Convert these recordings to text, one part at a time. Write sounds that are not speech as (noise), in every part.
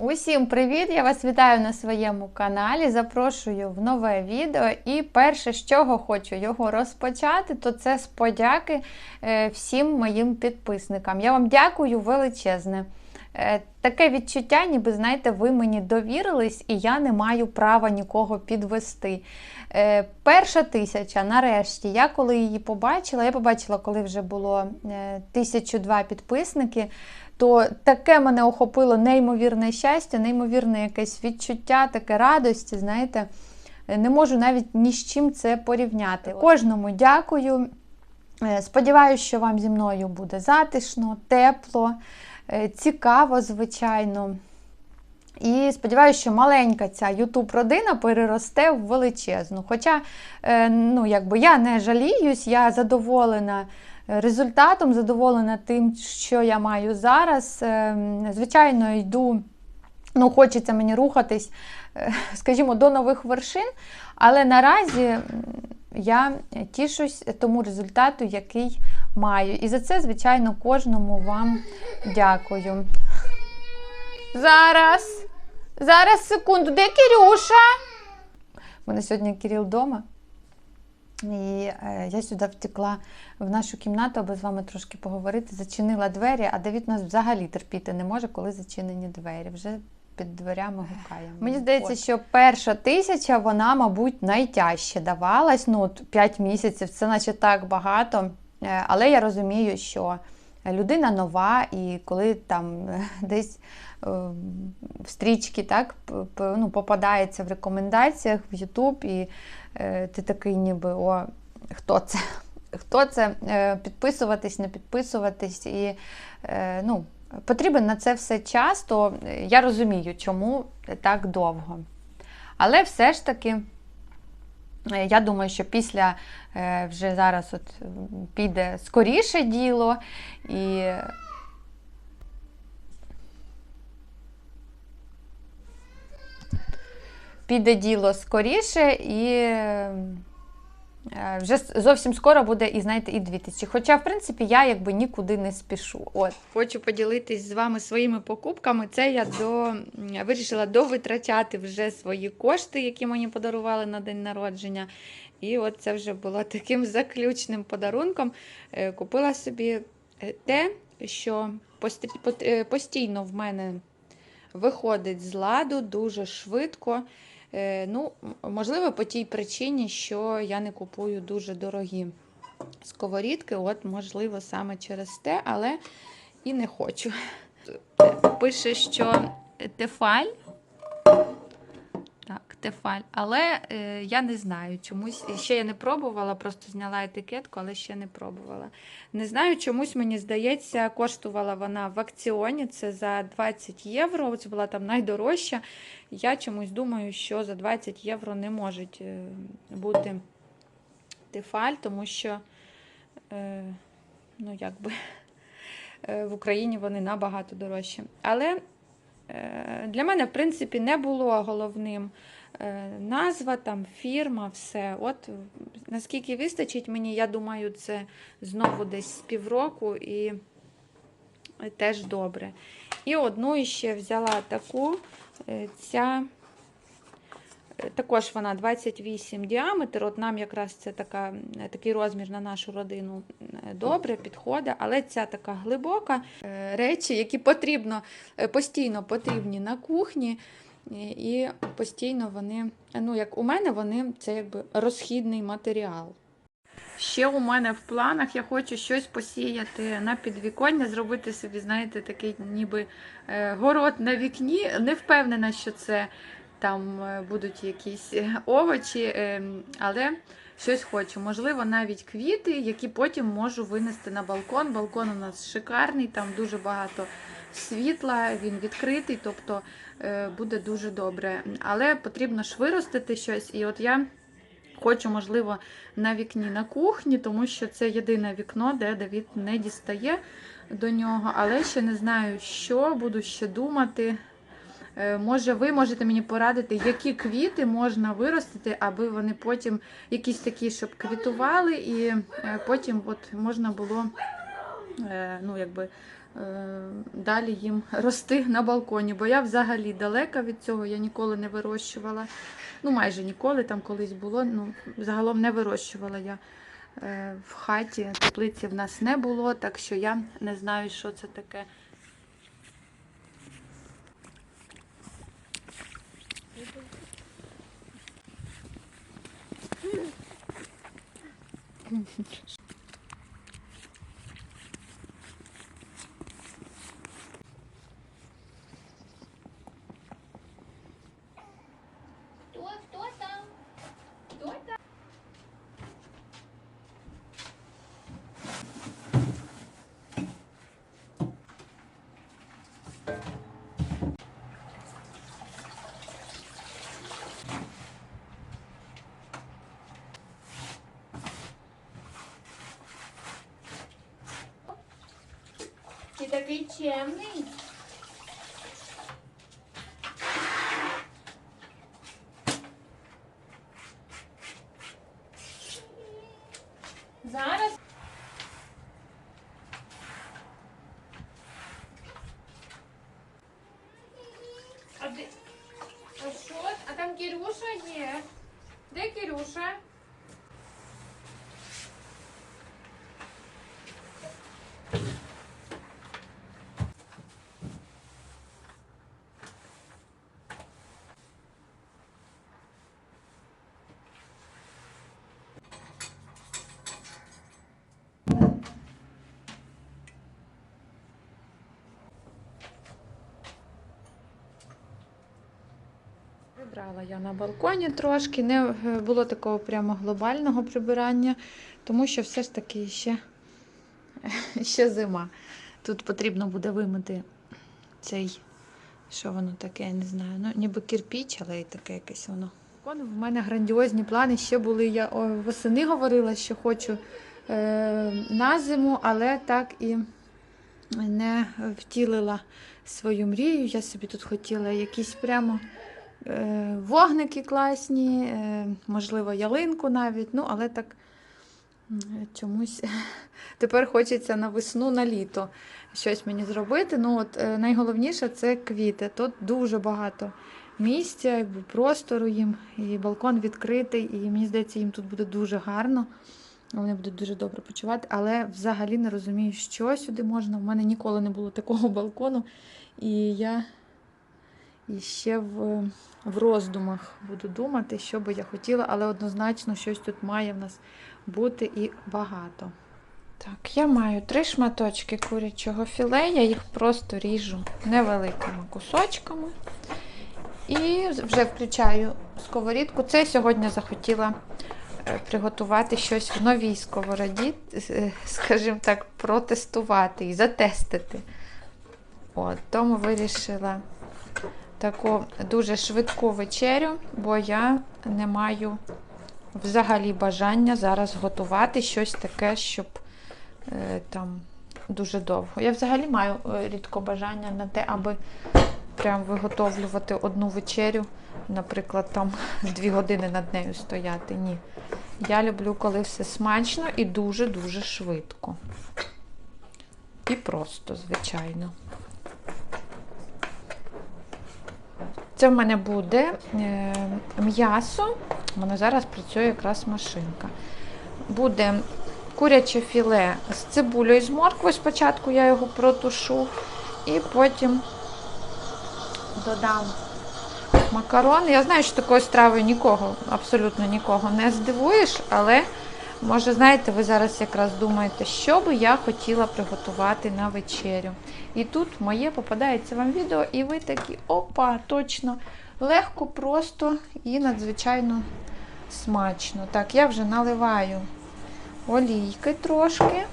Усім привіт! Я вас вітаю на своєму каналі. Запрошую в нове відео. І перше, з чого хочу його розпочати, то це з подяки е, всім моїм підписникам. Я вам дякую величезне. Е, Таке відчуття, ніби знаєте, ви мені довірились, і я не маю права нікого підвести. Е, Перша тисяча, нарешті, я коли її побачила, я побачила, коли вже було е, тисячу два підписники, то таке мене охопило неймовірне щастя, неймовірне якесь відчуття, таке радості, знаєте, не можу навіть ні з чим це порівняти. Кожному дякую. Сподіваюсь, що вам зі мною буде затишно, тепло, цікаво, звичайно. І сподіваюся, що маленька ця YouTube-родина переросте в величезну. Хоча е, ну, якби я не жаліюсь, я задоволена результатом, задоволена тим, що я маю зараз. Е, Звичайно, йду, ну, хочеться мені рухатись, е, скажімо, до нових вершин, але наразі я тішусь тому результату, який маю. І за це, звичайно, кожному вам дякую. Зараз. Зараз, секунду, де Кирюша? У мене сьогодні Кирил вдома. І е, я сюди втекла в нашу кімнату, аби з вами трошки поговорити. Зачинила двері, а Давід нас взагалі терпіти не може, коли зачинені двері. Вже під дверями гукає. Мені здається, що перша тисяча, вона, мабуть, найтяжче давалась. Ну, от 5 місяців, це наче так багато. Е, Але я розумію, що людина нова, і коли там е, (laughs) десь е, в стрічки так, ну, попадається в рекомендаціях в YouTube, і ти такий ніби о, хто це? (laughs) Хто це? Підписуватись, не підписуватись. І ну, потрібен на це все час, то я розумію, чому так довго. Але все ж таки. Е, Я думаю, що після е, вже зараз от піде скоріше діло, і піде діло скоріше, і вже зовсім скоро буде і знаєте, і 2000. Хоча, в принципі, я якби нікуди не спішу. От. Хочу поділитись з вами своїми покупками. Це я до, м, вирішила довитрачати вже свої кошти, які мені подарували на день народження. І от це вже було таким заключним подарунком. Е, Купила собі е, те, що е, постійно в мене виходить з ладу дуже швидко. Е, Ну, можливо, по тій причині, що я не купую дуже дорогі сковорідки. От, можливо, саме через те, але і не хочу. Е, Пише, що тефаль. Тефаль. Але е, я не знаю чомусь. Ще я не пробувала, просто зняла етикетку, але ще не пробувала. Не знаю, чомусь мені здається, коштувала вона в акціоні. Це за 20 євро. Це була там найдорожча. Я чомусь думаю, що за 20 євро не може бути тефаль, тому що е, ну, якби, е, в Україні вони набагато дорожчі. Але е, для мене, в принципі, не було головним е, назва, там, фірма, все. От наскільки вистачить мені, я думаю, це знову десь з півроку і теж добре. І одну ще взяла таку. е, Ця е, також вона 28 діаметр. От нам якраз це така, е, такий розмір на нашу родину е, добре підходить, але ця така глибока Е, речі, які потрібно е, постійно потрібні на кухні. І постійно вони, ну як у мене, вони це якби розхідний матеріал. Ще у мене в планах я хочу щось посіяти на підвіконня, зробити собі, знаєте, такий ніби е, город на вікні. Не впевнена, що це там е, будуть якісь е, овочі, е, але щось хочу. Можливо, навіть квіти, які потім можу винести на балкон. Балкон у нас шикарний, там дуже багато світла, він відкритий, тобто е, буде дуже добре. Але потрібно ж виростити щось. І от я хочу, можливо, на вікні на кухні, тому що це єдине вікно, де Давід не дістає до нього. Але ще не знаю, що буду ще думати. Е, Може, ви можете мені порадити, які квіти можна виростити, аби вони потім якісь такі, щоб квітували, і е, потім от можна було е, ну, якби, далі їм рости на балконі. Бо я взагалі далека від цього, я ніколи не вирощувала. Ну, майже ніколи там колись було. Ну, загалом не вирощувала я в хаті. Теплиці в нас не було, так що я не знаю, що це таке. 嗯。哼哼 такий чемний. Зараз. А де? А що? А там Кирюша є. Де Кирюша? Прибрала я на балконі трошки, не е, було такого прямо глобального прибирання, тому що все ж таки ще, (laughs) ще зима. Тут потрібно буде вимити цей, що воно таке, я не знаю. Ну, ніби кирпіч, але і таке якесь воно. В мене грандіозні плани ще були. Я восени говорила, що хочу е, на зиму, але так і не втілила свою мрію. Я собі тут хотіла якісь прямо вогники класні, е, можливо, ялинку навіть. Ну, але так чомусь (laughs) тепер хочеться на весну, на літо щось мені зробити. Ну, от е, найголовніше це квіти. Тут дуже багато місця, простору їм, і балкон відкритий, і мені здається, їм тут буде дуже гарно. Вони будуть дуже добре почувати, але взагалі не розумію, що сюди можна. У мене ніколи не було такого (laughs) балкону. І я і ще в, в роздумах буду думати, що би я хотіла, але однозначно щось тут має в нас бути і багато. Так, я маю три шматочки курячого філе, я їх просто ріжу невеликими кусочками. І вже включаю сковорідку. Це сьогодні захотіла е, приготувати щось в новій сковороді, е, скажімо так, протестувати і затестити. От, тому вирішила таку дуже швидку вечерю, бо я не маю взагалі бажання зараз готувати щось таке, щоб е, там дуже довго. Я взагалі маю е, рідко бажання на те, аби прям виготовлювати одну вечерю, наприклад, там (laughs) дві години над нею стояти. Ні. Я люблю, коли все смачно і дуже-дуже швидко. І просто, звичайно. Це в мене буде е, м'ясо. У мене зараз працює якраз машинка. Буде куряче філе з цибулею з морквою. Спочатку я його протушу і потім додам макарони. Я знаю, що такою стравою нікого, абсолютно нікого не здивуєш, але може, знаєте, ви зараз якраз думаєте, що би я хотіла приготувати на вечерю. І тут моє попадається вам відео, і ви такі, опа, точно, легко, просто і надзвичайно смачно. Так, я вже наливаю олійки трошки.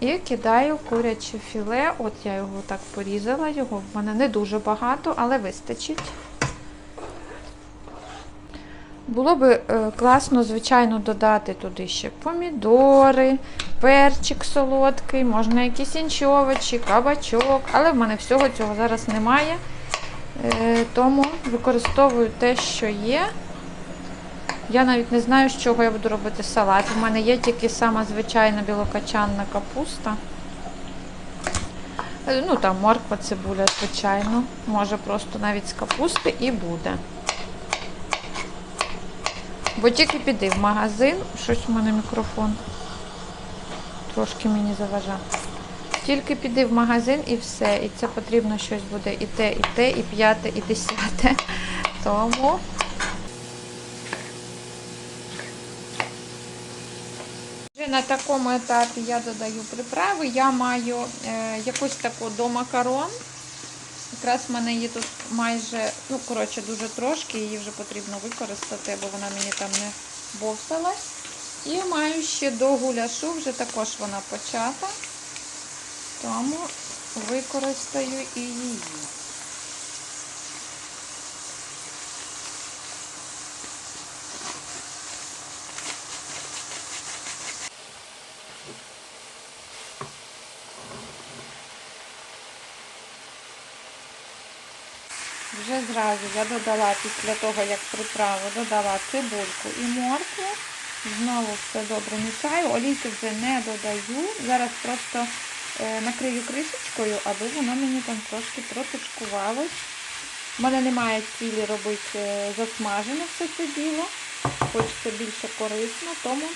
І кидаю куряче філе. От я його так порізала, його в мене не дуже багато, але вистачить. Було би е, класно, звичайно, додати туди ще помідори, перчик солодкий, можна якісь інші овочі, кабачок, але в мене всього цього зараз немає. Е, тому використовую те, що є. Я навіть не знаю, з чого я буду робити салат. У мене є тільки сама звичайна білокачанна капуста. Е, Ну там морква, цибуля, звичайно. Може просто навіть з капусти і буде. Бо тільки піди в магазин, щось у мене мікрофон. Трошки мені заважає. Тільки піди в магазин і все. І це потрібно щось буде і те, і те, і п'яте, і десяте. (laughs) Тому. На такому етапі я додаю приправи. Я маю е, якусь таку до макарон. Якраз в мене її тут майже, ну, коротше, дуже трошки, її вже потрібно використати, бо вона мені там не бовталась. І маю ще до гуляшу, вже також вона почата. Тому використаю і її. Вже зразу я додала після того, як приправу, додала цибульку і моркву. Знову все добре мішаю. Олійки вже не додаю. Зараз просто е, накрию кришечкою, аби воно мені там трошки протушкувалось. У мене немає цілі робити е, засмажене все це діло. Хочеться більше корисно, тому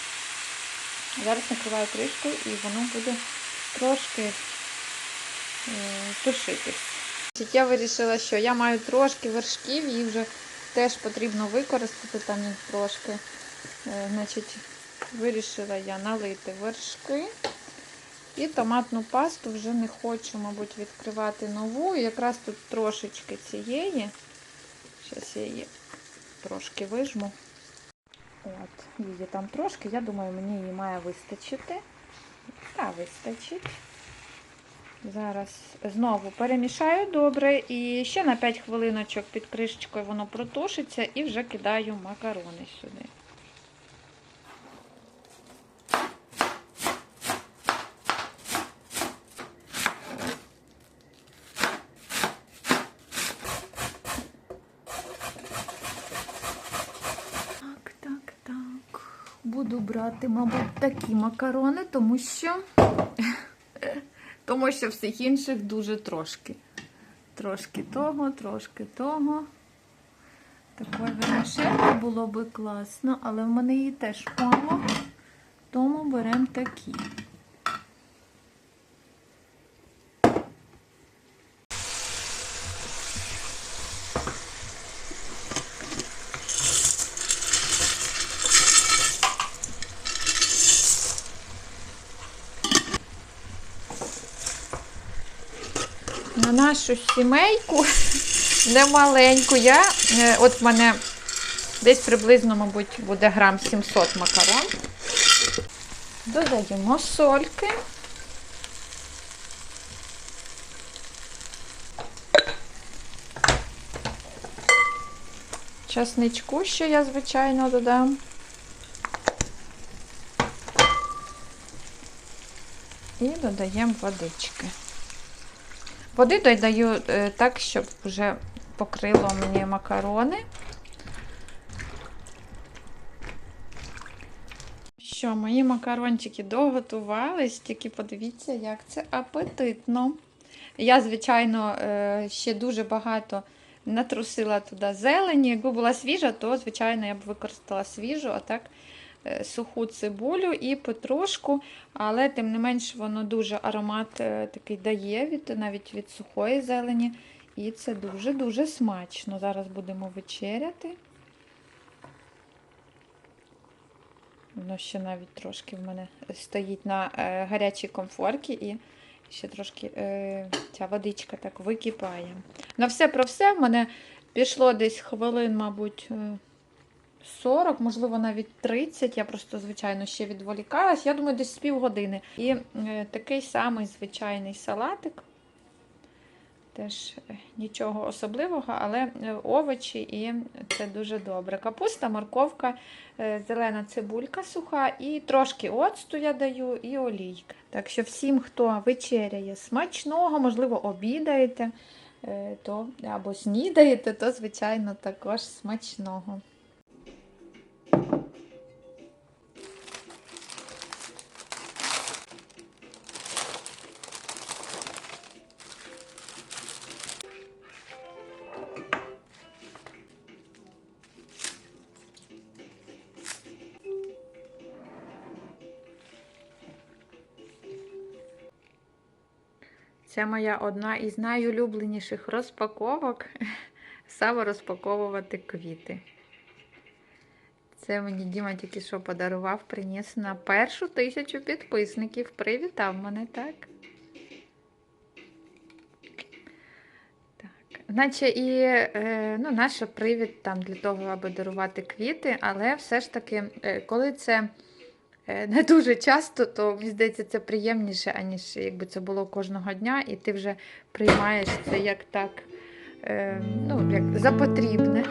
зараз накриваю кришкою і воно буде трошки е, тушитись. Я вирішила, що я маю трошки вершків, їх вже теж потрібно використати, там їх трошки. Е, Значить, вирішила я налити вершки. І томатну пасту вже не хочу, мабуть, відкривати нову. Якраз тут трошечки цієї. Зараз я її трошки вижму. От, її там трошки, я думаю, мені її має вистачити. Та вистачить. Зараз знову перемішаю добре і ще на 5 хвилиночок під кришечкою воно протушиться і вже кидаю макарони сюди. Так, так, так. Буду брати, мабуть, такі макарони, тому що тому що всіх інших дуже трошки. Трошки того, трошки того. Такої вермішельки було би класно, але в мене її теж мало, тому беремо такі. Нашу сімейку (laughs) немаленьку. Я, е, от в мене десь приблизно, мабуть, буде грам 700 макарон. Додаємо сольки. Часничку ще я, звичайно, додам. І додаємо водички. Води додаю е, так, щоб вже покрило мені макарони. Що, мої макарончики доготувались, тільки подивіться, як це апетитно. Я, звичайно, е, ще дуже багато натрусила туди зелені. Якби була свіжа, то, звичайно, я б використала свіжу, а так суху цибулю і петрушку, але тим не менш воно дуже аромат е, такий дає від, навіть від сухої зелені. І це дуже-дуже смачно. Зараз будемо вечеряти. Воно ще навіть трошки в мене стоїть на е, гарячій комфорці і ще трошки е, ця водичка так википає. На все про все в мене пішло десь хвилин, мабуть, е, 40, можливо, навіть 30. Я просто, звичайно, ще відволікалась. Я думаю, десь з півгодини. І е, такий самий звичайний салатик. Теж е, нічого особливого, але е, овочі і це дуже добре. Капуста, морковка, зелена цибулька суха і трошки оцту я даю і олійка. Так що всім, хто вечеряє смачного, можливо, обідаєте, то або снідаєте, то, звичайно, також смачного. Це моя одна із найулюбленіших розпаковок. (laughs) Саме розпаковувати квіти. Це мені Діма тільки що подарував, приніс на першу тисячу підписників. Привітав мене, так? Так. Наче і е, ну, наш привід там для того, аби дарувати квіти, але все ж таки, е, коли це не дуже часто, то мені здається, це приємніше, аніж якби це було кожного дня, і ти вже приймаєш це як так, е, ну, як за потрібне.